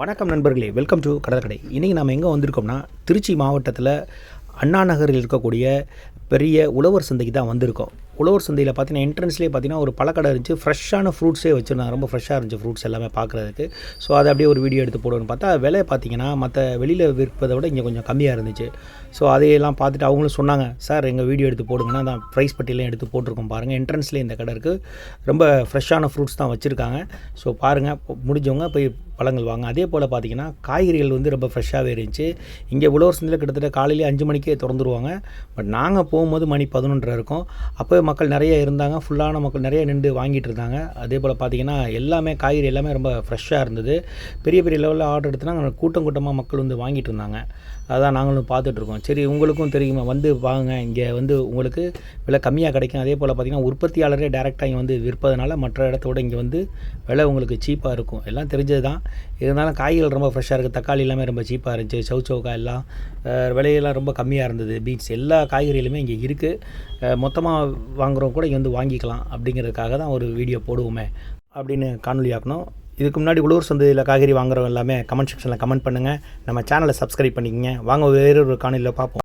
வணக்கம் நண்பர்களே welcome to கடற்கடை இன்றைக்கி நம்ம எங்கே வந்திருக்கோம்னா திருச்சி மாவட்டத்தில் அண்ணா நகரில் இருக்கக்கூடிய பெரிய உழவர் சந்தைக்கு தான் வந்திருக்கோம். உழவர் சந்தையில் பார்த்தீங்கன்னா என்ட்ரன்ஸ்லேயே பார்த்தீங்கன்னா ஒரு பழக்கடை இருந்துச்சு. ஃப்ரெஷ்ஷான ஃப்ரூட்ஸே வச்சுருந்தாங்க. ரொம்ப ஃப்ரெஷ்ஷாக இருந்துச்சு ஃப்ரூட்ஸ் எல்லாமே பார்க்குறதுக்கு ஸோ அதை அப்படியே ஒரு வீடியோ எடுத்து போடுவோம்னு பார்த்தா விலை பார்த்தீங்கன்னா மற்ற வெளியில் விற்பதை விட இங்கே கொஞ்சம் கம்மியாக இருந்துச்சு. ஸோ அதையெல்லாம் பார்த்துட்டு அவங்களும் சொன்னாங்க சார் எங்கள் வீடியோ எடுத்து போடுங்கன்னா தான் ப்ரைஸ் பட்டியலையும் எடுத்து போட்டிருக்கோம் பாருங்கள் என்ட்ரன்ஸ்லேயே இந்த கடை இருக்குது ரொம்ப ஃப்ரெஷ்ஷான ஃப்ரூட்ஸ் தான் வச்சுருக்காங்க. ஸோ பாருங்கள் முடிஞ்சவங்க போய் பழங்கள் வாங்க. அதே போல் பார்த்தீங்கன்னா காய்கறிகள் வந்து ரொம்ப ஃப்ரெஷ்ஷாகவே இருந்துச்சு. இங்கே உழவர் சந்தையில் கிட்டத்தட்ட காலையிலே அஞ்சு மணிக்கே திறந்துருவாங்க. பட் நாங்கள் போகும்போது மணி பதினொன்றரை இருக்கும். அப்போவே மக்கள் நிறைய இருந்தாங்க. ஃபுல்லான மக்கள் நிறைய நின்று வாங்கிட்டு இருந்தாங்க. அதே போல் பார்த்தீங்கன்னா எல்லாமே காய்கறி எல்லாமே ரொம்ப ஃப்ரெஷ்ஷாக இருந்தது. பெரிய பெரிய லெவலில் ஆர்டர் எடுத்துனா கூட்டம் கூட்டமாக மக்கள் வந்து வாங்கிட்டு இருந்தாங்க. அதான் நாங்களும் பார்த்துட்ருக்கோம் சரி உங்களுக்கும் தெரியுமா? வந்து வாங்க. இங்கே வந்து உங்களுக்கு விலை கம்மியாக கிடைக்கும். அதே போல் பார்த்தீங்கன்னா உற்பத்தியாளரே டேரெக்டாக இங்கே வந்து விற்பதனால மற்ற இடத்தோட இங்கே வந்து விலை உங்களுக்கு சீப்பாக இருக்கும். எல்லாம் தெரிஞ்சது தான் இருந்தாலும் காய்கள் ரொம்ப ஃப்ரெஷ்ஷாக இருக்குது தக்காளி எல்லாமே ரொம்ப சீப்பாக இருந்துச்சு. சவு சவுக்காய் எல்லாம் விலையெல்லாம் ரொம்ப கம்மியாக இருந்தது. பீன்ஸ் எல்லா காய்கறிகளுமே இங்கே இருக்குது மொத்தமாக வாங்குறவங்க கூட இங்கே வந்து வாங்கிக்கலாம் அப்படிங்கிறதுக்காக தான் ஒரு வீடியோ போடுவோமே அப்படின்னு காணொலி ஆக்கணும். இதுக்கு முன்னாடி உழவர் சந்தையில் காய்கறி வாங்குறவங்க எல்லாமே கமெண்ட் செக்ஷனில் கமெண்ட் பண்ணுங்கள் நம்ம சேனலை சப்ஸ்கிரைப் பண்ணிக்கங்க. வாங்க வேறொரு காணொலியில் பார்ப்போம்.